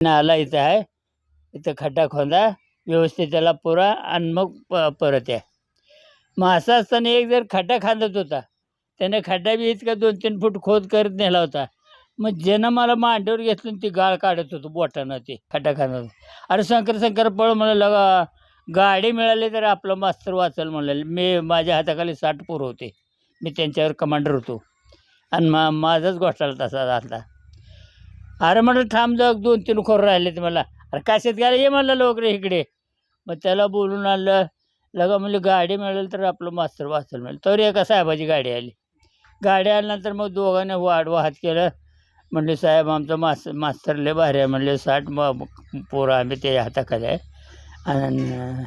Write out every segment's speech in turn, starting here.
नाला इथं आहे. इथं खड्डा खोदा व्यवस्थित त्याला पुरा आणि मग प परत या. मग असं असताना एक जर खड्डा खांदत होता. त्याने खड्डा बी इतका दोन तीन फूट खोद करत नेला होता. मग ज्यानं मला मांडीवर घेतलं ती गाळ काढत होतो बोटानं ते खड्डा खांदत. अरे शंकर शंकर पळ म्हणलं लगा गाडी मिळाली तर आपलं मास्तर वाचल म्हणलं. मी माझ्या हाताखाली साठ पोरं होते. मी त्यांच्यावर कमांडर होतो. आणि मा माझाच घोटाळा तसा झाला. अरे म्हटलं थांब जाऊ दोन तीन खोर राहिले ते मला. अरे काशात गेला? ये म्हणलं लवकर इकडे. मग त्याला बोलून आणलं. लगा म्हणजे गाडी मिळेल तर आपलं मास्तर वाचलं मिळेल. तर एका साहेबाची गाडी आली. गाडी आल्यानंतर मग दोघांनी वाढवा हात केलं. म्हणले साहेब आमचं मास मास्तर लय भारी आहे. म्हणले साठ मग पोरं आम्ही ते हाताखाली आहे. आणि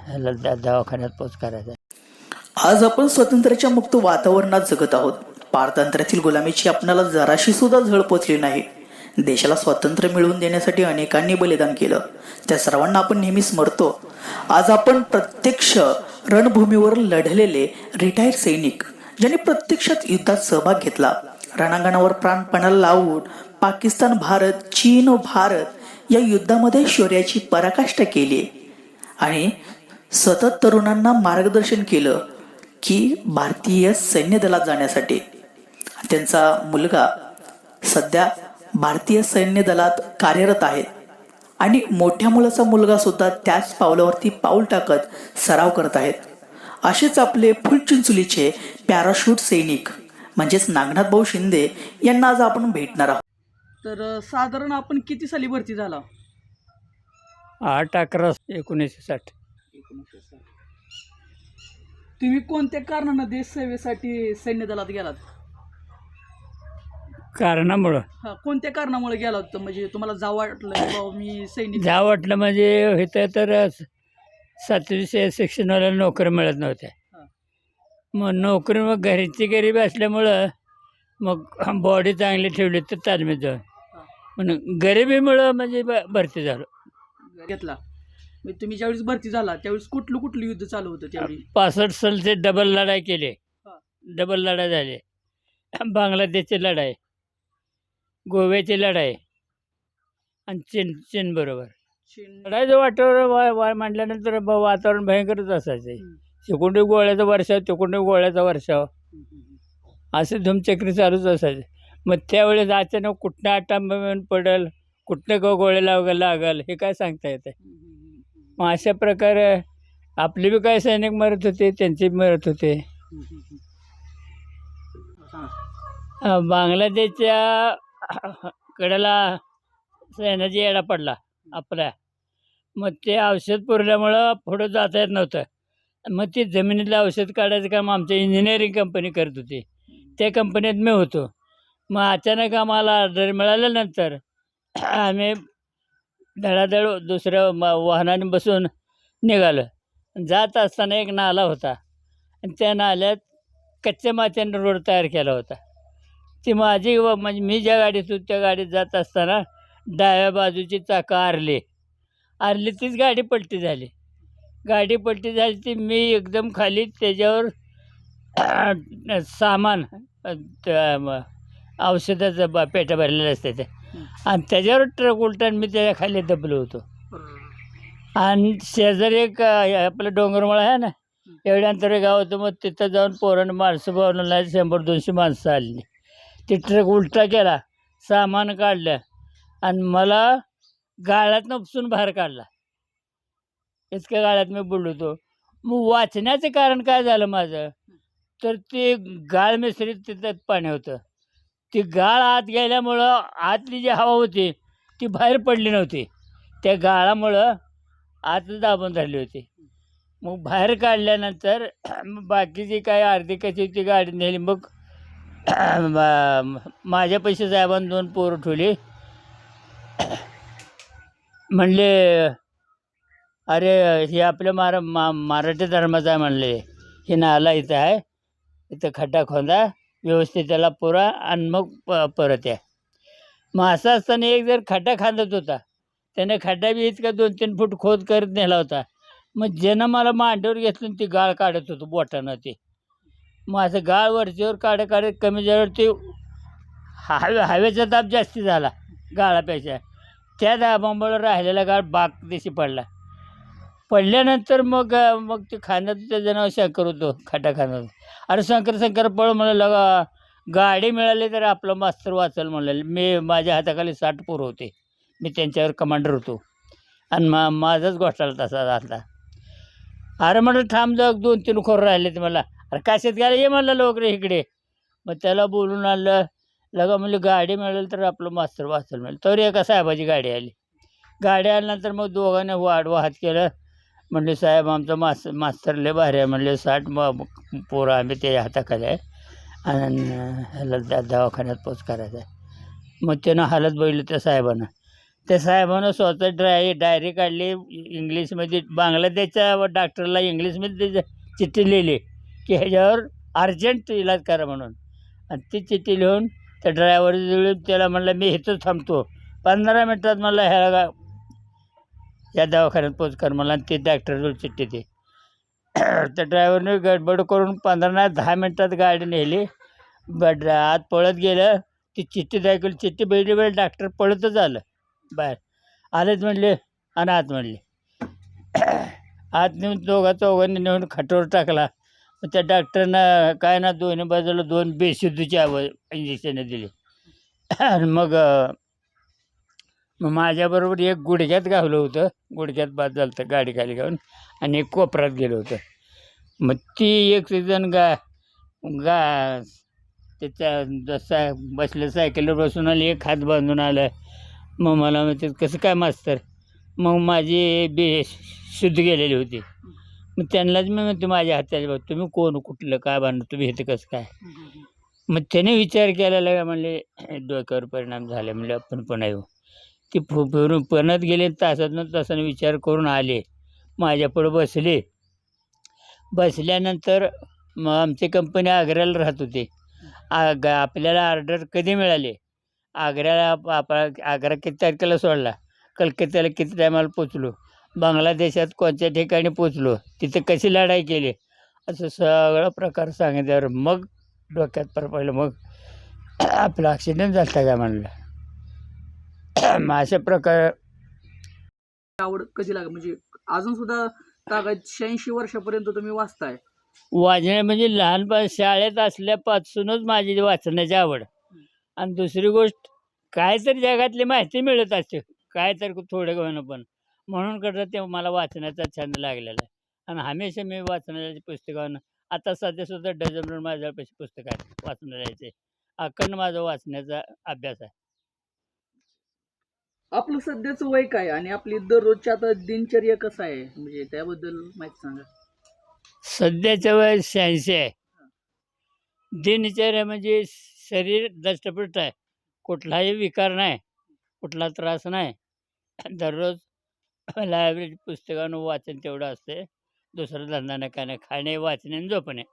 ह्याला द- दवाखान्यात पोच करायचा आज आपण स्वातंत्र्याच्या मुक्त वातावरणात जगत आहोत. पारतंत्र्यातील गुलामीची आपणाला जराशी सुद्धा झळ पोचली नाही. देशाला स्वातंत्र्य मिळवून देण्यासाठी अनेकांनी बलिदान केलं. त्या सर्वांना आपण नेहमी स्मरतो आज आपण प्रत्यक्ष रणभूमीवर लढलेले रिटायर सैनिक ज्यांनी प्रत्यक्षात युद्धात सहभाग घेतला. रणांगणावर प्राणपणाला लावून पाकिस्तान भारत चीन व भारत या युद्धामध्ये शौर्याची पराकाष्ठा केली. आणि सतत तरुणांना मार्गदर्शन केलं की भारतीय सैन्य दलात जाण्यासाठी. त्यांचा मुलगा सध्या भारतीय सैन्य दलात कार्यरत आहे. आणि मोठ्या मुलाचा मुलगा सुद्धा त्याच पावलावरती पाऊल टाकत सराव करत आहेत. असेच आपले फुलचिंचुलीचे पॅराशूट सैनिक म्हणजेच नागनाथ भाऊ शिंदे यांना आज आपण भेटणार आहोत. तर साधारण आपण किती साली भरती झाला? आठ अकरा एकोणीसशे साठ. तुम्ही कोणत्या कारणानं देश सेवेसाठी सैन्य दलात गेलात? कारणामुळं. हा कोणत्या कारणामुळे गेला होता? म्हणजे तुम्हाला जावं वाटलं की बाबा मी सैनिक जा वाटलं म्हणजे इथं तर से सेक्शनवाला नोकरी मिळत नव्हत्या. हा. मग नोकरी मग घरीची गरिबी असल्यामुळं मग बॉडी चांगली ठेवली तर तालमीत जाऊन. हा. म्हणून गरिबीमुळं म्हणजे ब- भरती झालो. घेतला. म्हणजे तुम्ही ज्यावेळेस भरती झाला त्यावेळेस कुठलं कुठलं युद्ध चालू होतं त्यावेळी? पासष्ट सालचे डबल लढाई केली. हा. डबल लढाई झाली. बांगलादेशची लढाई. गोव्याची लढाई. आणि चीन चीन बरोबर. चीन. लढाईचं वातावरण वा वा मांडल्यानंतर ब- वातावरण भयंकरच असायचं. तिकडे गोळ्याचा वर्षाव तिकडे गोळ्याचा वर्षाव. असे धुमचक्री चालूच असायचे. मग त्यावेळेस अचानक कुठनं आटांब पडेल कुठनं गो गोळे लाग लागल हे काय सांगता येतं मग अशा प्रकारे आपले बी काही सैनिक मरत होते त्यांचे बी मरत होते. बांगलादेशच्या कडेला सैन्याची येडा पडला आपल्या. मग ते औषध पुरल्यामुळं पुढं जाता येत नव्हतं. मग ते जमिनीतलं औषध काढायचं काम आमच्या इंजिनिअरिंग कंपनी करत होती. त्या कंपनीत मी होतो. मग अचानक आम्हाला ऑर्डर मिळाल्यानंतर आम्ही धडाधड दुसऱ्या वाहनाने बसून निघालो. जात असताना एक नाला होता. आणि त्या नाल्यात कच्च्या मात्याने रोड तयार केला होता. ती माझी व म्हणजे मी ज्या गाडीत होतो त्या गाडीत जात असताना डाव्या बाजूची चाकं आरली. आरली तीच गाडी पलटी झाली. गाडी पलटी झाली ती मी एकदम खाली त्याच्यावर सामान त्या औषधाचं ब पेट्या भरलेलं असते ते. आणि त्याच्यावर ट्रक उलटून मी त्याच्याखाली दबलो होतो. आणि शेजारी एक आपलं डोंगरमळ आहे ना एवढ्या अंतर गाव होतं मग तिथं जाऊन पोरानं माणसं बोलवलं शंभर दोनशे माणसं आली ते ट्रक उलटा केला सामान काढलं आणि मला गाळ्यातनं उपसून बाहेर काढला. इतक्या गाळ्यात मी बुडलो मग वाचण्याचं कारण काय झालं माझं? तर ते गाळ मिसरीत तिथं पाणी होतं. ती गाळ आत गेल्यामुळं आतली जी हवा होती ती बाहेर पडली नव्हती. त्या गाळामुळं आत दाबून झाली होती. मग बाहेर काढल्यानंतर मग बाकीची काय अर्धी कशी ती गाडी नेली मग माझ्या पैसे साहेबांनी दोन पोरं ठेवली. म्हणले अरे हे आपल्या मारा मा मराठी धर्माचं आहे म्हणले. हे नाला इथं आहे. इथं खड्डा खोदा व्यवस्थित त्याला पुरा आणि मग प परत या. मग असं असताना एक जर खड्डा खांदत होता. त्याने खड्डा बी इतका दोन तीन फूट खोद करत नेला होता. मग ज्यानं मला मांडीवर घेतलं ती गाळ काढत होतो बोटानं ते. मग असं गाळ वरचीवर काढे काढे कमी झाल्यावर ते हवे हवेचा दाब जास्ती झाला गाळापेक्षा. त्या दाबामुळं राहिलेला गाळ बागदेशी पडला. पडल्यानंतर मग मग ते खाण्याचं जनावर शंकर होतो खाटा खाण्यात. अरे शंकर शंकर पळ म्हणलं लगा गाडी मिळाली तर आपलं मास्तर वाचल म्हणलं. मी माझ्या हाताखाली साठ पोर होते. मी त्यांच्यावर कमांडर होतो. आणि मा माझाच घोटाळा तसा झाला. अरे म्हटलं थांब जाऊ दोन तीन खोर राहिले ते मला. अरे काशात घ्यायला ये म्हणलं लोक रे इकडे. मग त्याला बोलून आणलं. लगा म्हणलं गाडी मिळेल तर आपलं मास्तर वाचल मिळेल. तर एका साहेबाची गाडी आली. गाडी आल्यानंतर मग दोघांनी वाढ वाहत केलं. म्हणले साहेब आमचं मास मास्तर लय भारी आहे. म्हणले साठ मग पोरं आम्ही ते हाताखाली आहे. आणि ह्याला त्या दवाखान्यात पोच करायचा आहे. मग त्यानं हालत बघितलं त्या साहेबानं. त्या साहेबानं स्वतः ड्राय डायरी काढली. इंग्लिशमध्ये बांगलादेशच्या डॉक्टरला इंग्लिशमध्ये चिठ्ठी लिहिली. की ह्याच्यावर अर्जंट इलाज करा म्हणून. आणि ती चिठ्ठी लिहून त्या ड्रायव्हर लिहून त्याला म्हणलं मी इथंच थांबतो. पंधरा मिनटात मला ह्या गा या दवाखान्यात पोच कर मला आणि ते डॉक्टर चिठ्ठी दे. त्या ड्रायव्हरने गडबड करून पंधरा नाही दहा मिनटात गाडी नेली. बट आत पळत गेलं. ती चिठ्ठी दाखवली. चिठ्ठी बैठी बैल डॉक्टर पळतच आलं. बाहेर. आलेच म्हणले आणि आत म्हणले. आत नेऊन दोघा चौघांनी नेऊन खाटावर टाकला. मग त्या डॉक्टरनं काय ना दोन्ही बाजूला दोन बेशुद्धीची आव इंजेक्शनं दिली. आणि मग मग माझ्याबरोबर एक गुडघ्यात गावलं होतं. गुडघ्यात बाद झालं होतं गाडी खाली घालून आणि एक कोपऱ्यात गेलं होतं. मग ती एक जण गा गा त्याच्या जसा बसल्या सायकलवर बसून आली एक हात बांधून आलं. मग मला म्हणते कसं काय मास्तर? मग माझी बे शुद्ध गेलेली होती. मग त्यांनाच मी म्हणते माझ्या हाताच्या बघ तुम्ही कोण कुठलं काय बांधलं तुम्ही हे कसं काय? मग त्याने विचार केला लागला म्हणले डोक्यावर परिणाम झाले. म्हणले आपण पण येऊ हो. ती फु फिरून पणत गेले तासातनं तासानं विचार करून आले. माझ्यापुढं बसले. बसल्यानंतर मग आमची कंपनी आग्र्याला राहत होती. आग आपल्याला ऑर्डर कधी मिळाली? आग्र्याला आप- आप- आग्रा किती तारखेला सोडला? कलकत्त्याला किती टायमाला पोचलो बांगलादेशात कोणत्या ठिकाणी पोचलो तिथे कशी लढाई केली असं सगळं प्रकार सांगितल्यावर मग डोक्यात पर पहिलं मग आपला ॲक्सिडेंट झाला का म्हणलं. मग अशा प्रकार आवड कधी लाग म्हणजे अजून सुद्धा तागात शहाऐंशी वर्षापर्यंत तुम्ही वाचताय? वाचण्या म्हणजे लहानपण शाळेत असल्यापासूनच माझी वाचण्याची आवड. आणि दुसरी गोष्ट काय तर जगातली माहिती मिळत असते काय तर थोडं घेणं पण. म्हणून कसं ते मला वाचण्याचा छंद लागलेला आहे. आणि हमेशा मी वाचण्याची पुस्तकानं आता सध्या सुद्धा डझनभर माझ्यापाशी पुस्तक आहेत वाचण्याचे अखंड माझा वाचण्याचा अभ्यास आहे. आपलं सध्याचं वय काय? आणि आपली दररोजची आता दिनचर्या कसं आहे? म्हणजे त्याबद्दल माहिती सांगा. सध्याचं वय शहाऐंशी आहे. दिनचर्या म्हणजे शरीर दष्टपुष्ट आहे. कुठलाही विकार नाही कुठला त्रास नाही. दररोज लायब्ररी पुस्तकानं वाचन तेवढं असते दुसरं धंदा नाही काय नाही. खाणे वाचणे आणि झोपणे.